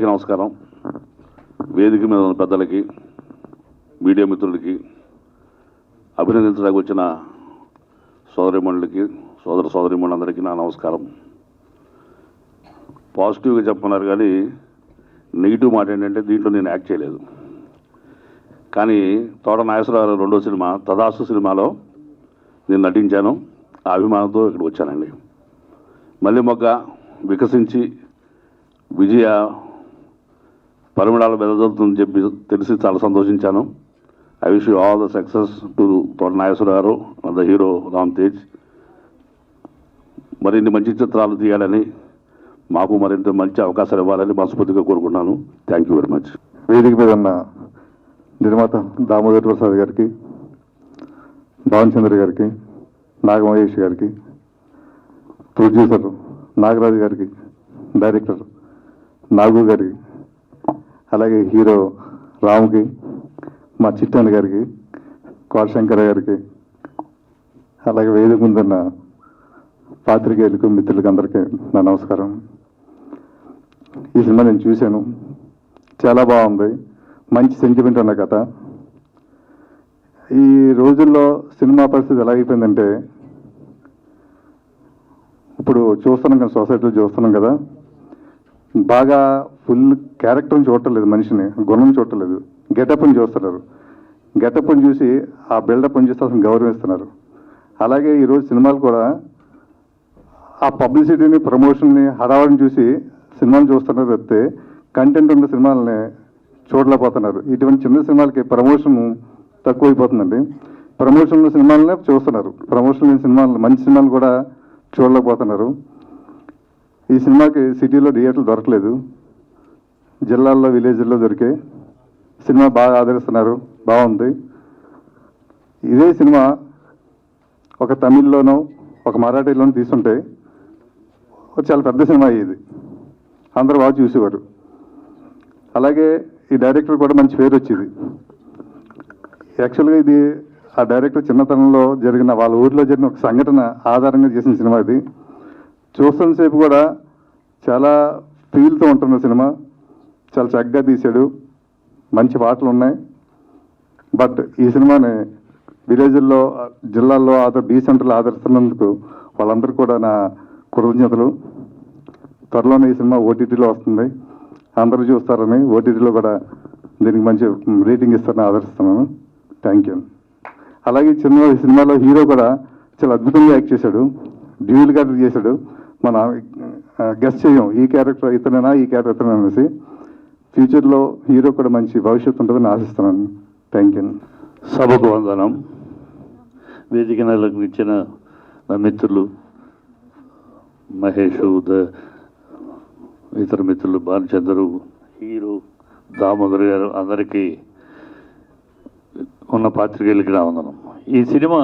అందరికీ నమస్కారం. వేదిక మీద ఉన్న పెద్దలకి మీడియా మిత్రులకి అభినందించడానికి వచ్చిన సోదరిమణులకి సోదర సోదరిమణులందరికీ నా నమస్కారం. పాజిటివ్గా చెప్పన్నారు కానీ నెగిటివ్ మాట ఏంటంటే దీంట్లో నేను యాక్ట్ చేయలేదు. కానీ తోట నాగేశ్వరరావు రెండో సినిమా తదాసు సినిమాలో నేను నటించాను. ఆ అభిమానంతో ఇక్కడ వచ్చానండి. మళ్ళీ మొగ్గ వికసించి విజయ పరిమళాలు వెదజల్తుందని చెప్పి తెలిసి చాలా సంతోషించాను. I wish you all the success to Thota Nageswara garu the hero Ram Tej మరిన్ని మంచి చిత్రాలు తీయాలని మాకు మరింత మంచి అవకాశాలు ఇవ్వాలని మనస్ఫూర్తిగా కోరుకుంటున్నాను. థ్యాంక్ యూ వెరీ మచ్ వేదిక మీద ఉన్న నిర్మాత దామోదర్ ప్రసాద్ గారికి భావన్ చంద్ర గారికి నాగమహేష్ గారికి ప్రొడ్యూసర్ నాగరాజు గారికి డైరెక్టర్ నాగు గారికి అలాగే హీరో రాముకి మా చిట్టన్ గారికి కోటశంకర గారికి అలాగే వేదిక ముందున్న పాత్రికేయులకు మిత్రులకు అందరికీ నా నమస్కారం. ఈ సినిమా నేను చూశాను. చాలా బాగుంది. మంచి సెంటిమెంట్ ఉన్న కథ. ఈ రోజుల్లో సినిమా పరిస్థితి ఎలా అయిపోయిందంటే ఇప్పుడు చూస్తున్నాం కదా సొసైటీలో చూస్తున్నాం కదా బాగా ఫుల్ క్యారెక్టర్ని చూడటలేదు మనిషిని గుణం చూడటలేదు గెటప్ని చూస్తున్నారు. గెటప్ని చూసి ఆ బిల్డప్ని చూసి అసలు గౌరవిస్తున్నారు. అలాగే ఈరోజు సినిమాలు కూడా ఆ పబ్లిసిటీని ప్రమోషన్ని హడావడిని చూసి సినిమాలు చూస్తున్నారు తప్పితే కంటెంట్ ఉన్న సినిమాలని చూడలేకపోతున్నారు. ఇటువంటి చిన్న సినిమాలకి ప్రమోషన్ తక్కువైపోతుందండి. ప్రమోషన్ ఉన్న సినిమాలనే చూస్తున్నారు. ప్రమోషన్ లేని సినిమాలు మంచి సినిమాలు కూడా చూడలేకపోతున్నారు. ఈ సినిమాకి సిటీలో థియేటర్లు దొరకలేదు. జిల్లాల్లో విలేజ్ల్లో దొరికే సినిమా బాగా ఆదరిస్తున్నారు. బాగుంది. ఇదే సినిమా ఒక తమిళ్ళోనో ఒక మరాఠీలోనో తీసుంటే చాలా పెద్ద సినిమా అయ్యేది అందరూ బాగా చూసేవారు. అలాగే ఈ డైరెక్టర్ కూడా మంచి పేరు వచ్చేది. యాక్చువల్గా ఇది ఆ డైరెక్టర్ చిన్నతనంలో జరిగిన వాళ్ళ ఊర్లో జరిగిన ఒక సంఘటన ఆధారంగా చేసిన సినిమా ఇది. చూస్తున్న సేపు కూడా చాలా ఫీల్తో ఉంటున్న సినిమా. చాలా చక్కగా తీశాడు. మంచి పాటలు ఉన్నాయి. బట్ ఈ సినిమాని విలేజ్ల్లో జిల్లాల్లో ఆదర్ బీ సెంటర్లో ఆదరిస్తున్నందుకు వాళ్ళందరూ కూడా నా కృతజ్ఞతలు. త్వరలోనే ఈ సినిమా ఓటీటీలో వస్తుంది. అందరూ చూస్తారని ఓటీటీలో కూడా దీనికి మంచి రేటింగ్ ఇస్తారని ఆదరిస్తున్నాను. Thank you. అలాగే చిన్న ఈ సినిమాలో హీరో కూడా చాలా అద్భుతంగా యాక్ట్ చేశాడు. డ్యూయల్ క్యారెక్టర్ చేశాడు. మన గెస్ట్ చేయం. ఈ క్యారెక్టర్ ఇతనేనా? ఈ క్యారెక్టర్ అనేసి ఫ్యూచర్లో హీరో కూడా మంచి భవిష్యత్తు ఉంటుందని ఆశిస్తున్నాను. Thank you. సభకు వందనం వేదిక నెలకు ఇచ్చిన నా మిత్రులు మహేష్ ద ఇతర మిత్రులు భానుచంద్రు హీరో దామోదర్ గారు అందరికీ ఉన్న పాత్రికేయులకి నా వందనం. ఈ సినిమా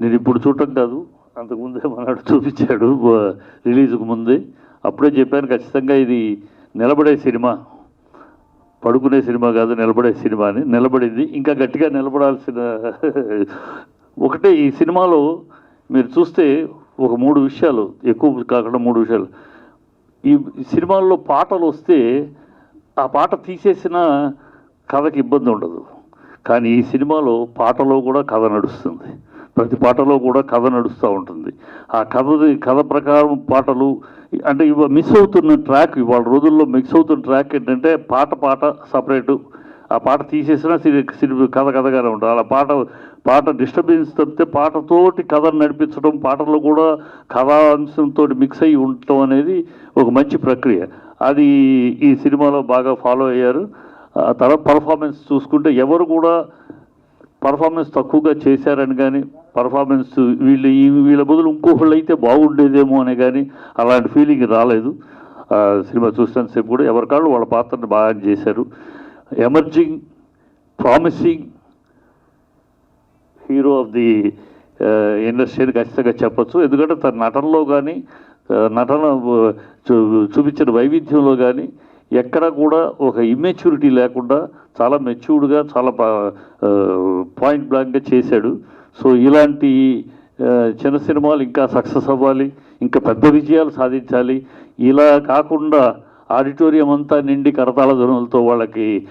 నేను ఇప్పుడు చూడటం కాదు అంతకుముందే మనడు చూపించాడు రిలీజ్కు ముందే. అప్పుడే చెప్పాను ఖచ్చితంగా ఇది నిలబడే సినిమా. పడుకునే సినిమా కాదు నిలబడే సినిమా అని నిలబడింది. ఇంకా గట్టిగా నిలబడాల్సిన ఒకటే ఈ సినిమాలో మీరు చూస్తే ఒక మూడు విషయాలు ఎక్కువ కాకుండా మూడు విషయాలు. ఈ సినిమాల్లో పాటలు వస్తే ఆ పాట తీసేసిన కథకి ఇబ్బంది ఉండదు. కానీ ఈ సినిమాలో పాటలో కూడా కథ నడుస్తుంది. ప్రతి పాటలో కూడా కథ నడుస్తూ ఉంటుంది. ఆ కథది కథ ప్రకారం పాటలు అంటే ఇవ మిస్ అవుతున్న ట్రాక్ ఇవాళ రోజుల్లో మిక్స్ అవుతున్న ట్రాక్ ఏంటంటే పాట పాట సపరేటు ఆ పాట తీసేసినా సిని- సినిమా కథ కథగానే ఉంటుంది. అలా పాట పాట డిస్టర్బెన్స్ తప్పితే పాటతోటి కథను నడిపించడం పాటలో కూడా కథాంశంతో మిక్స్ అయ్యి ఉండటం అనేది ఒక మంచి ప్రక్రియ. అది ఈ సినిమాలో బాగా ఫాలో అయ్యారు. ఆ తర్వాత పర్ఫార్మెన్స్ చూసుకుంటే ఎవరు కూడా పర్ఫార్మెన్స్ తక్కువగా చేశారని కానీ పర్ఫార్మెన్స్ వీళ్ళు వీళ్ళ బదులు ఇంకొకళ్ళు అయితే బాగుండేదేమో అనే కానీ అలాంటి ఫీలింగ్ రాలేదు. సినిమా చూస్తాను సేపు కూడా ఎవరికాళ్ళు వాళ్ళ పాత్రను బాగా చేశారు. Emerging promising hero of the industry అని ఖచ్చితంగా చెప్పొచ్చు. ఎందుకంటే తన నటనలో కానీ నటన చూ- చూపించిన వైవిధ్యంలో కానీ ఎక్కడ కూడా ఒక ఇమ్మెచ్యూరిటీ లేకుండా చాలా మెచ్యూర్డ్గా చాలా పాయింట్ బ్లాంక్గా చేశాడు. సో ఇలాంటి చిన్న సినిమాలు ఇంకా సక్సెస్ అవ్వాలి ఇంకా పెద్ద విజయాలు సాధించాలి. ఇలా కాకుండా ఆడిటోరియం అంతా నిండి కరతాళ ధ్వనులతో వాళ్ళకి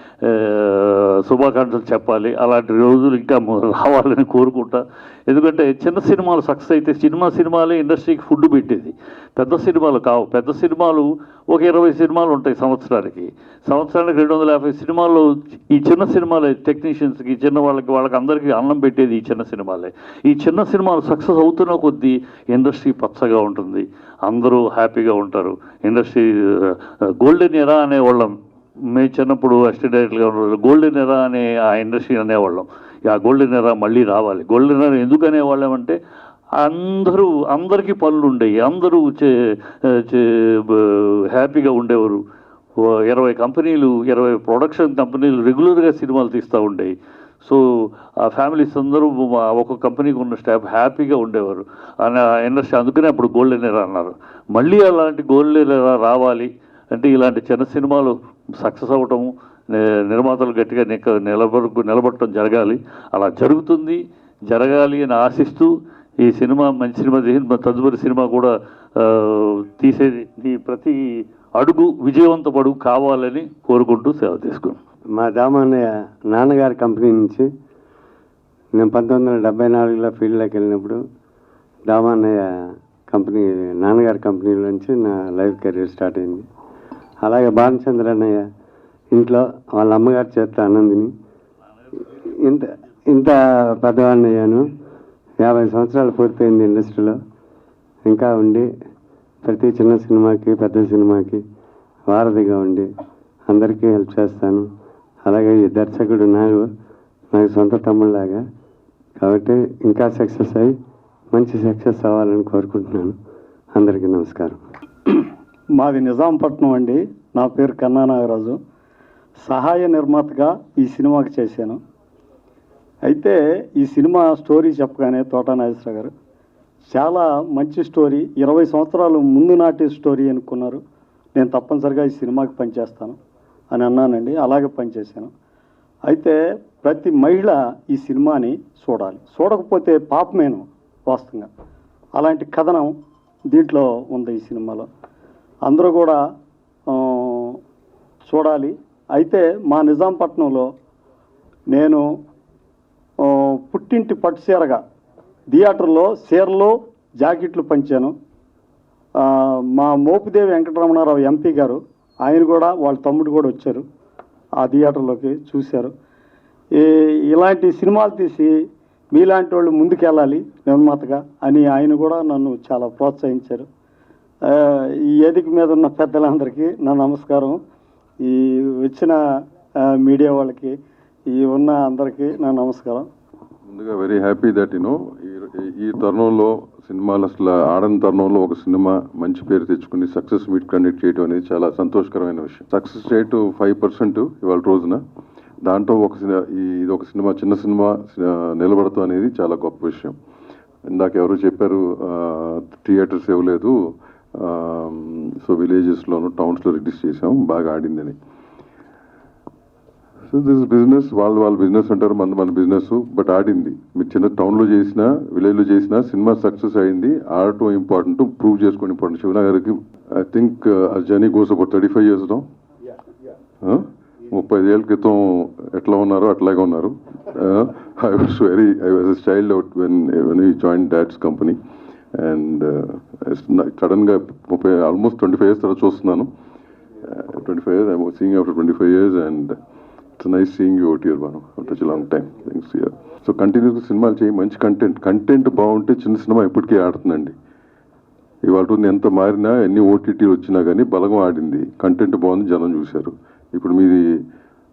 శుభాకాంక్షలు చెప్పాలి. అలాంటి రోజులు ఇంకా రావాలని కోరుకుంటా. ఎందుకంటే చిన్న సినిమాలు సక్సెస్ అయితే సినిమా సినిమాలే ఇండస్ట్రీకి ఫుడ్ పెట్టేది. పెద్ద సినిమాలు కావు. పెద్ద సినిమాలు ఒక ఇరవై సినిమాలు ఉంటాయి సంవత్సరానికి. సంవత్సరానికి రెండు వందల యాభై సినిమాల్లో ఈ చిన్న సినిమాలే టెక్నీషియన్స్కి చిన్న వాళ్ళకి వాళ్ళకి అందరికీ అన్నం పెట్టేది ఈ చిన్న సినిమాలే. ఈ చిన్న సినిమాలు సక్సెస్ అవుతున్న కొద్దీ ఇండస్ట్రీ పచ్చగా ఉంటుంది. అందరూ హ్యాపీగా ఉంటారు. ఇండస్ట్రీ గోల్డెన్ ఎరా అనేవాళ్ళం మేము చిన్నప్పుడు అసిస్టెంట్ డైరెక్టర్గా ఉన్న గోల్డెన్ ఎరా అనే ఆ ఇండస్ట్రీ అనేవాళ్ళం. ఆ గోల్డెన్ ఎరా మళ్ళీ రావాలి. గోల్డెన్ ఎరా ఎందుకు అనేవాళ్ళం అంటే అందరూ అందరికీ పనులు ఉండేవి. అందరూ చే- చే- హ్యాపీగా ఉండేవారు. ఇరవై కంపెనీలు ఇరవై ప్రొడక్షన్ కంపెనీలు రెగ్యులర్గా సినిమాలు తీస్తూ ఉండేవి. సో ఆ ఫ్యామిలీస్ అందరూ ఒక కంపెనీకి ఉన్న స్టాఫ్ హ్యాపీగా ఉండేవారు. అని ఇండస్ట్రీ అందుకనే అప్పుడు గోల్డెన్ ఎరా అన్నారు. మళ్ళీ అలాంటి గోల్డెన్ ఎరా రావాలి. అంటే ఇలాంటి చిన్న సినిమాలు సక్సెస్ అవ్వటము నిర్మాతలు గట్టిగా నిక నిలబడు నిలబడటం జరగాలి. అలా జరుగుతుంది జరగాలి అని ఆశిస్తూ ఈ సినిమా మంచి సినిమా తదుపరి సినిమా కూడా తీసేది ఈ ప్రతి అడుగు విజయవంతపడు కావాలని కోరుకుంటూ సేవ తీసుకున్నాం. మా దామన్నయ్య నాన్నగారి కంపెనీ నుంచి నేను పంతొమ్మిది వందల డెబ్బై నాలుగులో ఫీల్డ్లోకి వెళ్ళినప్పుడు దామన్నయ్య కంపెనీ నాన్నగారి కంపెనీలోంచి నా లైఫ్ కెరీర్ స్టార్ట్ అయింది. అలాగే భానుచంద్ర అన్నయ్య ఇంట్లో వాళ్ళ అమ్మగారు చేత అన్నందిని. ఇంత ఇంత పెద్దవాడిని అయ్యాను యాభై సంవత్సరాలు పూర్తయింది ఇండస్ట్రీలో. ఇంకా ఉండి ప్రతి చిన్న సినిమాకి పెద్ద సినిమాకి వారధిగా ఉండి అందరికీ హెల్ప్ చేస్తాను. అలాగే ఈ దర్శకుడు నాకు నాకు సొంత తమ్ముళ్ళలాగా. కాబట్టి ఇంకా సక్సెస్ అయ్యి మంచి సక్సెస్ అవ్వాలని కోరుకుంటున్నాను. అందరికీ నమస్కారం. మాది నిజాంపట్నం అండి. నా పేరు కన్నా నాగరాజు సహాయ నిర్మాతగా ఈ సినిమాకి చేశాను. అయితే ఈ సినిమా స్టోరీ చెప్పగానే తోట నాగేశ్వర గారు చాలా మంచి స్టోరీ ఇరవై సంవత్సరాలు ముందు నాటి స్టోరీ అనుకున్నారు. నేను తప్పనిసరిగా ఈ సినిమాకి పనిచేస్తాను అని అన్నానండి. అలాగే పనిచేశాను. అయితే ప్రతి మహిళ ఈ సినిమాని చూడాలి. చూడకపోతే పాపమేను వాస్తవంగా. అలాంటి కథనం దీంట్లో ఉంది ఈ సినిమాలో. అందరూ కూడా చూడాలి. అయితే మా నిజాంపట్నంలో నేను పుట్టింటి పట్టుసీరగా థియేటర్లో చీరలు జాకెట్లు పంచాను. మా మోపిదేవి వెంకటరమణారావు ఎంపీ గారు ఆయన కూడా వాళ్ళ తమ్ముడు కూడా వచ్చారు. ఆ థియేటర్లోకి చూశారు. ఈ ఇలాంటి సినిమాలు తీసి మీలాంటి వాళ్ళు ముందుకెళ్ళాలి నిర్మాతగా అని ఆయన కూడా నన్ను చాలా ప్రోత్సహించారు. ఈ వేదిక మీద ఉన్న పెద్దలందరికీ నా నమస్కారం. ఈ వచ్చిన మీడియా వాళ్ళకి ఈ ఉన్న అందరికీ నా నమస్కారం. ముందుగా వెరీ హ్యాపీ దట్ యూనో ఈ తరుణంలో సినిమాలు అసలు ఆడని తరుణంలో ఒక సినిమా మంచి పేరు తెచ్చుకుని సక్సెస్ మీట్ కండక్ట్ చేయడం అనేది చాలా సంతోషకరమైన విషయం. సక్సెస్ రేటు ఫైవ్ పర్సెంట్ ఇవాళ రోజున. దాంట్లో ఒక సినిమా ఇది ఒక సినిమా చిన్న సినిమా ఆ, నిలబడతాం అనేది చాలా గొప్ప విషయం. ఇందాక ఎవరు చెప్పారు థియేటర్స్ ఇవ్వలేదు. సో విలేజెస్లోను టౌన్స్లో రిలీజ్ చేసాం బాగా ఆడిందని. సో దిస్ బిజినెస్ వాళ్ళు వాళ్ళ బిజినెస్ అంటారు మన మన బిజినెస్ బట్ ఆడింది. మీరు చిన్న టౌన్లో చేసినా విలేజ్లో చేసినా సినిమా సక్సెస్ అయింది. ఆడటం ఇంపార్టెంట్ ప్రూవ్ చేసుకోవడం ఇంపార్టెంట్. శివనా గారికి ఐ థింక్ ఆ journey goes about thirty five years ముప్పై ఏళ్ళ క్రితం ఎట్లా ఉన్నారో అట్లాగే ఉన్నారు. I was very I was child out when when you join dots company and సడన్గా uh, ముప్పై ఆల్మోస్ట్ ట్వంటీ ఫైవ్ ఇయర్స్ తర్వాత చూస్తున్నాను. Twenty five years I seeing after twenty five years and it's nice seeing you OTR Bhanu touch long time thanks year so కంటిన్యూస్గా సినిమాలు చేయి మంచి content content బాగుంటే చిన్న సినిమా ఇప్పటికీ ఆడుతుందండి. ఇవాళ రోజున ఎంత మారినా ఎన్ని ఓటీటీలు వచ్చినా కానీ బలగం ఆడింది. కంటెంట్ బాగుంది జనం చూశారు. ఇప్పుడు మీది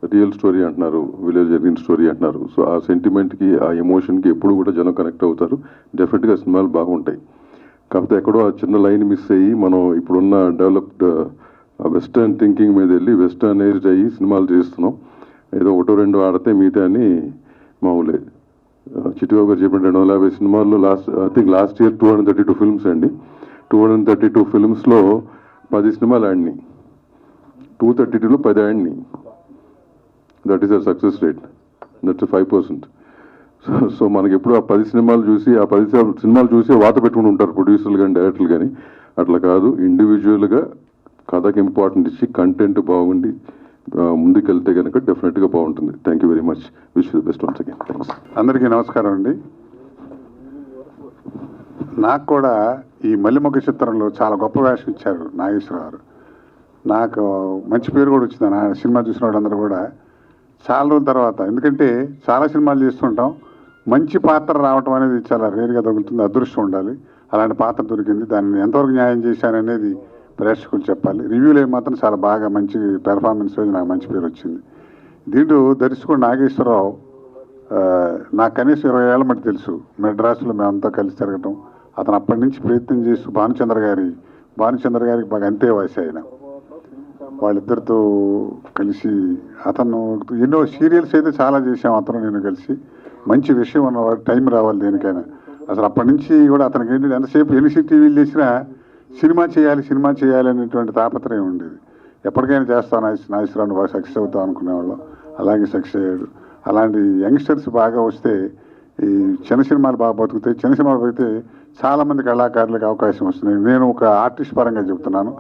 రియల్ స్టోరీ అంటున్నారు విలేజ్ జరిగిన స్టోరీ అంటున్నారు. సో ఆ సెంటిమెంట్కి ఆ ఎమోషన్కి ఎప్పుడు కూడా జనం కనెక్ట్ అవుతారు. డెఫినెట్గా సినిమాలు బాగుంటాయి. కాకపోతే ఎక్కడో ఆ చిన్న లైన్ మిస్ అయ్యి మనం ఇప్పుడున్న డెవలప్డ్ వెస్టర్న్ థింకింగ్ మీద వెళ్ళి వెస్టర్నైజ్డ్ అయ్యి సినిమాలు చేస్తున్నాం. ఏదో ఒకటో రెండు ఆడితే మిగతా అని మామూలే. చిట్టిబాబు గారు చెప్పిన రెండు వందల యాభై సినిమాల్లో last I think last year two hundred thirty two films అండి. టూ హండ్రెడ్ థర్టీ టూ ఫిల్మ్స్లో పది సినిమాలు ఆడినాయి. టూ థర్టీ టూలో పది ఆడినాయి. That is a success rate that's five percent so so మనకి ఎప్పుడు ఆ పది సినిమాలు చూసి ఆ పది సినిమాలు చూసి వాత పెట్టుకుని ఉంటారు ప్రొడ్యూసర్లు కానీ డైరెక్టర్లు కానీ. అట్లా కాదు. ఇండివిజువల్గా కథకి ఇంపార్టెంట్ ఇచ్చి కంటెంట్ బాగుండి ముందుకెళ్తే కనుక డెఫినెట్గా బాగుంటుంది. Thank you very much wish you best once again thanks అందరికీ నమస్కారం అండి. నాకు కూడా ఈ మల్లిమొగ్గ చిత్రంలో చాలా గొప్ప వేషం ఇచ్చారు నాగేశ్వరరావు గారు. నాకు మంచి పేరు కూడా వచ్చింది. నా సినిమా చూసిన వాళ్ళందరూ కూడా చాలా రోజుల తర్వాత. ఎందుకంటే చాలా సినిమాలు చేస్తుంటాం. మంచి పాత్ర రావటం అనేది చాలా రేరుగా తగులుతుంది. అదృష్టం ఉండాలి. అలాంటి పాత్ర దొరికింది. దాన్ని ఎంతవరకు న్యాయం చేశాననేది ప్రేక్షకులు చెప్పాలి. రివ్యూలు మాత్రం చాలా బాగా మంచి పెర్ఫార్మెన్స్ నాకు మంచి పేరు వచ్చింది. దీంట్లో దర్శకుడు నాగేశ్వరరావు నాకు కనీసం ఇరవై ఏళ్ళ మట్టి తెలుసు. మెడ్రాస్లో మేమంతా కలిసి తిరగటం అతను అప్పటి నుంచి ప్రయత్నం చేస్తూ భానుచంద్ర గారి భానుచంద్ర గారికి బాగా అంతే వయసు ఆయన వాళ్ళిద్దరితో కలిసి అతను ఎన్నో సీరియల్స్ అయితే చాలా చేశాం అతను నేను కలిసి. మంచి విషయం ఉన్నవాడు టైం రావాలి దేనికైనా. అసలు అప్పటి నుంచి కూడా అతనికి ఏంటంటే ఎంతసేపు ఎలిసి టీవీలు చేసినా సినిమా చేయాలి సినిమా చేయాలి అనేటువంటి తాపత్రయం ఉండేది. ఎప్పటికైనా చేస్తాను నాగేశ్వరరావు బాగా సక్సెస్ అవుతాం అనుకునేవాళ్ళం. అలాగే సక్సెస్ అయ్యాడు. అలాంటి యంగ్స్టర్స్ బాగా వస్తే ఈ చిన్న సినిమాలు బాగా బతుకుతాయి. చిన్న సినిమాలు అయితే చాలామంది కళాకారులకు అవకాశం వస్తుంది. నేను ఒక ఆర్టిస్ట్ పరంగా చెప్తున్నాను.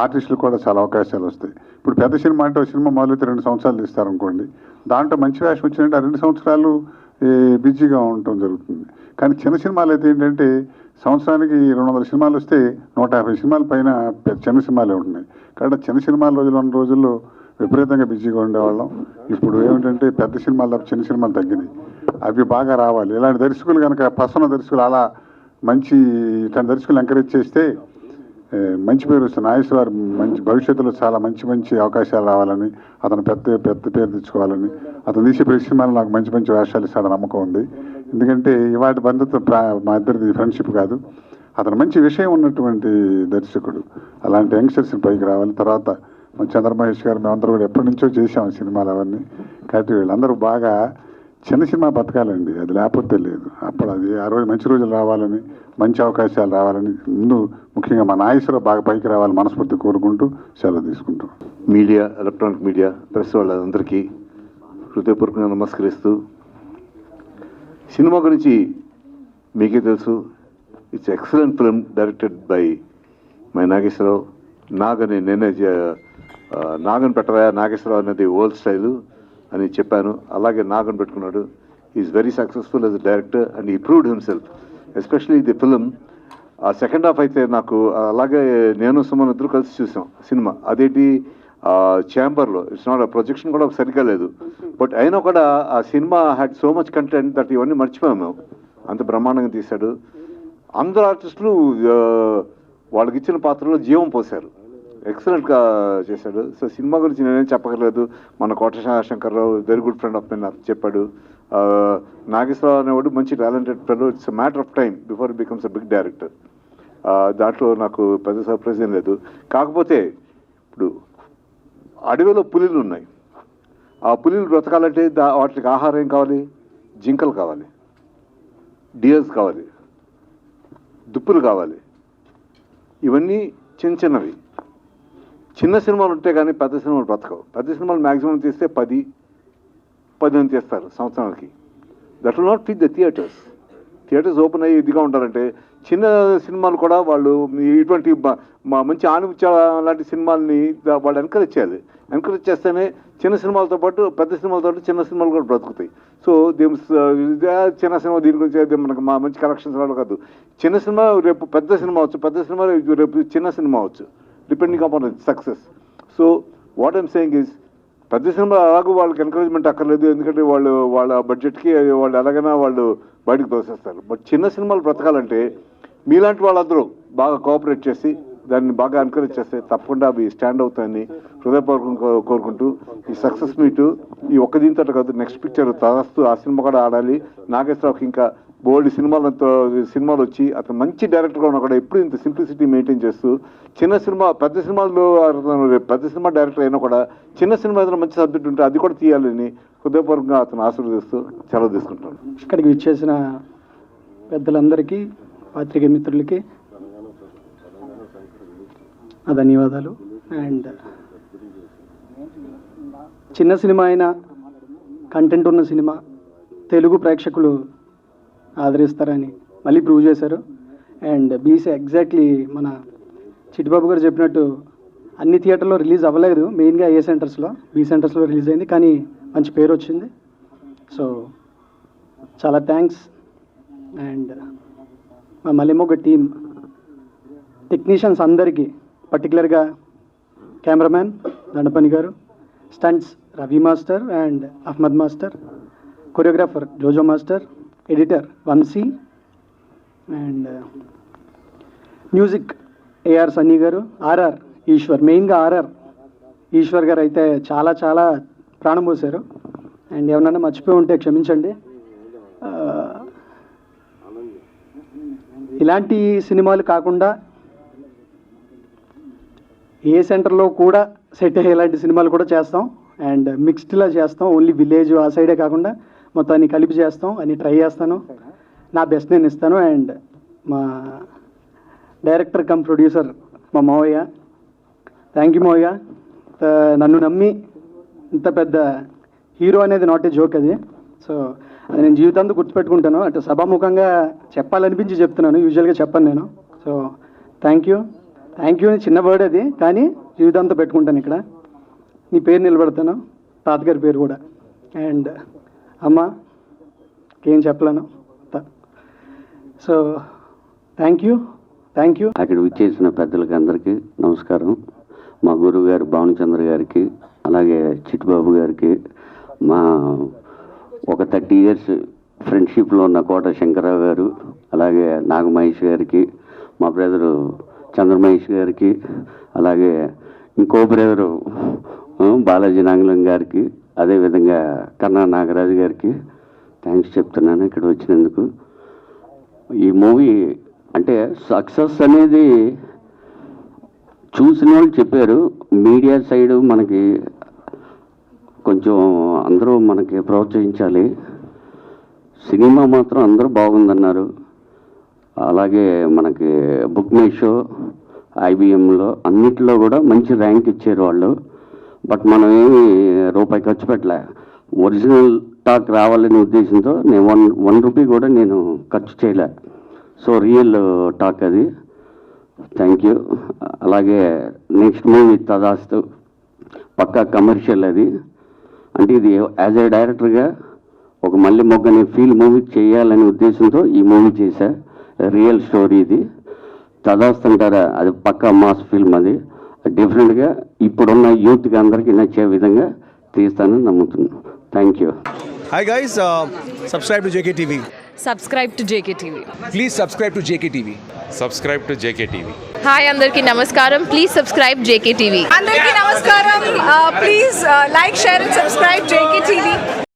ఆర్టిస్టులు కూడా చాలా అవకాశాలు వస్తాయి. ఇప్పుడు పెద్ద సినిమా అంటే ఒక సినిమా మొదలైతే రెండు సంవత్సరాలు తీస్తారనుకోండి. దాంట్లో మంచి వేషం వచ్చిందంటే ఆ రెండు సంవత్సరాలు బిజీగా ఉండటం జరుగుతుంది. కానీ చిన్న సినిమాలు అయితే ఏంటంటే సంవత్సరానికి రెండు వందల సినిమాలు వస్తే నూట యాభై సినిమాల పైన చిన్న సినిమాలే ఉంటున్నాయి. కాబట్టి చిన్న సినిమాల రోజులు ఉన్న రోజుల్లో విపరీతంగా బిజీగా ఉండేవాళ్ళం. ఇప్పుడు ఏమిటంటే పెద్ద సినిమాలు తప్ప చిన్న సినిమాలు తగ్గినాయి. అవి బాగా రావాలి. ఇలాంటి దర్శకులు కనుక ప్రసన్న దర్శకులు అలా మంచి ఇట్లాంటి దర్శకులు ఎంకరేజ్ చేస్తే మంచి పేరు వస్తుంది. నాగేశ్వర మంచి భవిష్యత్తులో చాలా మంచి మంచి అవకాశాలు రావాలని అతను పెద్ద పెద్ద పేరు తెచ్చుకోవాలని అతను తీసే ప్రతి నాకు మంచి మంచి వేషాలు ఇస్తాడని నమ్మకం ఉంది. ఎందుకంటే ఇవాటి బంధుత్వం ప్రా మా ఇద్దరిది ఫ్రెండ్షిప్ కాదు. అతను మంచి విషయం ఉన్నటువంటి దర్శకుడు. అలాంటి యంగ్స్టర్స్ పైకి రావాలి. తర్వాత చంద్రమహేష్ గారు మేమందరూ కూడా ఎప్పటి నుంచో చేసాం సినిమాలు అవన్నీ. కాబట్టి వీళ్ళందరూ బాగా చిన్న సినిమా బతకాలండి అది లేకపోతే లేదు. అప్పుడు అది ఆ రోజు మంచి రోజులు రావాలని మంచి అవకాశాలు రావాలని ముందు ముఖ్యంగా మా నాయసులో బాగా పైకి రావాలని మనస్ఫూర్తి కోరుకుంటూ సెలవు తీసుకుంటాం. మీడియా ఎలక్ట్రానిక్ మీడియా ప్రెస్ వాళ్ళందరికీ హృదయపూర్వకంగా నమస్కరిస్తూ సినిమా గురించి మీకే తెలుసు. It's excellent film directed by my Nageswara Rao. నాగని నేనే నాగన్ పెట్టరా నాగేశ్వరరావు అనేది ఓల్డ్ స్టైలు అని చెప్పాను. అలాగే నాగన్ పెట్టుకున్నాడు. Is very successful as director and he proved himself especially the film ఆ సెకండ్ హాఫ్ అయితే నాకు అలాగే నేను సుమన్ ఇద్దరు కలిసి చూసాం సినిమా. అదేంటి? ఛాంబర్లో. ఇట్స్ నాట్ ఆ ప్రొజెక్షన్ కూడా సరిగ్గా లేదు. బట్ అయినా కూడా ఆ cinema had so much content that ఇవన్నీ మర్చిపోయాము మేము. అంత బ్రహ్మాండంగా తీశాడు. అందరు ఆర్టిస్టులు వాళ్ళకి ఇచ్చిన పాత్రలో జీవం పోశారు. ఎక్సలెంట్గా చేశాడు. సో సినిమా గురించి నేనేం చెప్పగలేదు మన Kota Shankar Rao very good friend of mine చెప్పాడు. నాగేశ్వరరావు అనేవాడు మంచి talented friend it's matter of time before becomes a big director దాంట్లో నాకు పెద్ద సర్ప్రైజ్ ఏం లేదు. కాకపోతే ఇప్పుడు అడవిలో పులిలు ఉన్నాయి. ఆ పులిలు బ్రతకాలంటే దా వాటికి ఆహారం ఏం కావాలి? జింకలు కావాలి. డియర్స్ కావాలి. దుప్పులు కావాలి. ఇవన్నీ చిన్న చిన్నవి. చిన్న సినిమాలు ఉంటే కానీ పెద్ద సినిమాలు బ్రతకవు. పెద్ద సినిమాలు మ్యాక్సిమం తీస్తే పది పదిహేను తీస్తారు సంవత్సరానికి. That will not fit the theatres theatres open అయ్యి ఇదిగా ఉంటారంటే చిన్న సినిమాలు కూడా వాళ్ళు ఇటువంటి మా మంచి ఆనిపించ లాంటి సినిమాల్ని వాళ్ళు ఎంకరేజ్ చేయాలి. ఎంకరేజ్ చేస్తేనే చిన్న సినిమాలతో పాటు పెద్ద సినిమాలతో పాటు చిన్న సినిమాలు కూడా బ్రతుకుతాయి. సో దీని చిన్న సినిమా దీని గురించి మనకు మా మంచి కలెక్షన్స్ రావడం కాదు. చిన్న సినిమా రేపు పెద్ద సినిమా అవచ్చు పెద్ద సినిమా రేపు చిన్న సినిమా అవచ్చు. Depending upon success so what I'm saying is పెద్ద సినిమా అలాగూ వాళ్ళకి ఎంకరేజ్మెంట్ అక్కర్లేదు. ఎందుకంటే వాళ్ళు వాళ్ళ బడ్జెట్కి వాళ్ళు ఎలాగైనా వాళ్ళు బయటకు తోసేస్తారు. బట్ చిన్న సినిమాలు బ్రతకాలంటే మీలాంటి వాళ్ళందరూ బాగా కోఆపరేట్ చేసి దాన్ని బాగా ఎంకరేజ్ చేస్తే తప్పకుండా అవి స్టాండ్ అవుతాయని హృదయపూర్వకం కో- కోరుకుంటూ ఈ సక్సెస్ మీటు ఈ ఒక్క దీంతో కాదు నెక్స్ట్ పిక్చర్ తరస్తూ ఆ సినిమా కూడా ఆడాలి. నాగేశ్వరరావుకి ఇంకా బోల్డ్ సినిమాలతో సినిమాలు వచ్చి అతను మంచి డైరెక్టర్గా ఉన్నా కూడా ఎప్పుడు ఇంత సింప్లిసిటీ మెయింటైన్ చేస్తూ చిన్న సినిమా పెద్ద సినిమాల్లో పెద్ద సినిమా డైరెక్టర్ అయినా కూడా చిన్న సినిమా ఏదైనా మంచి సబ్జెక్ట్ ఉంటే అది కూడా తీయాలని హృదయపూర్వకంగా అతను ఆశీర్వదిస్తూ సెలవు తీసుకుంటాను ఇక్కడికి విచ్చేసిన పెద్దలందరికీ పాత్రిక మిత్రులకి నా ధన్యవాదాలు. అండ్ చిన్న సినిమా అయినా కంటెంట్ ఉన్న సినిమా తెలుగు ప్రేక్షకులు ఆదరిస్తారని మళ్ళీ ప్రూవ్ చేశారు. అండ్ బీసీ ఎగ్జాక్ట్లీ మన చిట్టిబాబు గారు చెప్పినట్టు అన్ని థియేటర్లో రిలీజ్ అవ్వలేదు. మెయిన్గా ఏ సెంటర్స్లో బి సెంటర్స్లో రిలీజ్ అయింది. కానీ మంచి పేరు వచ్చింది. సో చాలా థ్యాంక్స్ అండ్ మా మళ్ళీమొక టీం టెక్నీషియన్స్ అందరికీ పర్టికులర్గా cameraman Dandapani garu stunts Ravi master and Ahmed master choreographer Jojo master editor Vamsi and uh, music AR Sunny garu RR Eswar మెయిన్గా ఆర్ఆర్ ఈశ్వర్ గారు అయితే చాలా చాలా ప్రాణం పోశారు. అండ్ ఏమన్నా మర్చిపోయి ఉంటే క్షమించండి. Uh, ఇలాంటి సినిమాలు కాకుండా ఏ సెంటర్లో కూడా సెట్ అయ్యే ఇలాంటి సినిమాలు కూడా చేస్తాం. అండ్ మిక్స్డ్లా చేస్తాం. ఓన్లీ విలేజ్ ఆ సైడే కాకుండా మొత్తాన్ని కలిపి చేస్తాం అని ట్రై చేస్తాను. నా బెస్ట్ నేను ఇస్తాను అండ్ మా డైరెక్టర్ కమ్ ప్రొడ్యూసర్ మా మావయ్య. థ్యాంక్ యూ మావయ్య. నన్ను నమ్మి ఇంత పెద్ద హీరో అనేది నాట్ ఏ జోక్ అది. సో అది నేను జీవితాంతం గుర్తుపెట్టుకుంటాను. అటు సభాముఖంగా చెప్పాలనిపించి చెప్తున్నాను. యూజువల్గా చెప్పాను నేను. So thank you thank you అని చిన్న వర్డ్ అది. కానీ జీవితాంతం పెట్టుకుంటాను ఇక్కడ. నీ పేరు నిలబెడతాను. తాతగారి పేరు కూడా. అండ్ అమ్మ ఏం చెప్పలేను. So thank you thank you అక్కడ విచ్చేసిన పెద్దలకి అందరికీ నమస్కారం. మా గురువు గారు భానుచంద్ర గారికి అలాగే చిట్టుబాబు గారికి మా ఒక థర్టీ ఇయర్స్ ఫ్రెండ్షిప్లో ఉన్న కోట శంకరరావు గారు అలాగే నాగమహేష్ గారికి మా బ్రదరు చంద్రమహేష్ గారికి అలాగే ఇంకో బ్రదరు బాలాజీ నాగలం గారికి అదేవిధంగా కన్నా నాగరాజు గారికి థ్యాంక్స్ చెప్తున్నాను ఇక్కడ వచ్చినందుకు. ఈ మూవీ అంటే సక్సెస్ అనేది చూసిన వాళ్ళు చెప్పారు. మీడియా సైడ్ మనకి కొంచెం అందరూ మనకి ప్రోత్సహించాలి. సినిమా మాత్రం అందరూ బాగుందన్నారు. అలాగే మనకి బుక్ మై షో ఐబిఎంలో అన్నిట్లో కూడా మంచి ర్యాంక్ ఇచ్చారు వాళ్ళు. బట్ మనం ఏమి రూపాయి ఖర్చు పెట్టలే. ఒరిజినల్ టాక్ రావాలనే ఉద్దేశంతో నేను వన్ వన్ రూపీ కూడా నేను ఖర్చు చేయలే. సో రియల్ టాక్ అది. Thank you. అలాగే నెక్స్ట్ మూవీ తదాస్తు పక్కా కమర్షియల్ అది. అంటే ఇది యాజ్ ఏ డైరెక్టర్గా ఒక మళ్ళీ మొగ్గని ఫీల్ మూవీ చేయాలనే ఉద్దేశంతో ఈ మూవీ చేశా. రియల్ స్టోరీ ఇది. తదాస్తు అంటారా? అది పక్కా మాస్ ఫిల్మ్ అది. డిఫరెంట్గా ఇప్పుడున్న యూత్కి అందరికీ నచ్చే విధంగా తీస్తానని నమ్ముతున్నాను thank you Hi guys, uh, subscribe to JKTV. subscribe to JKTV. Please subscribe to JKTV. subscribe to JKTV. Hi అందరికీ నమస్కారం ప్లీజ్ సబ్స్క్రైబ్ జేకే టీవీ అందరికీ నమస్కారం please like share and subscribe JK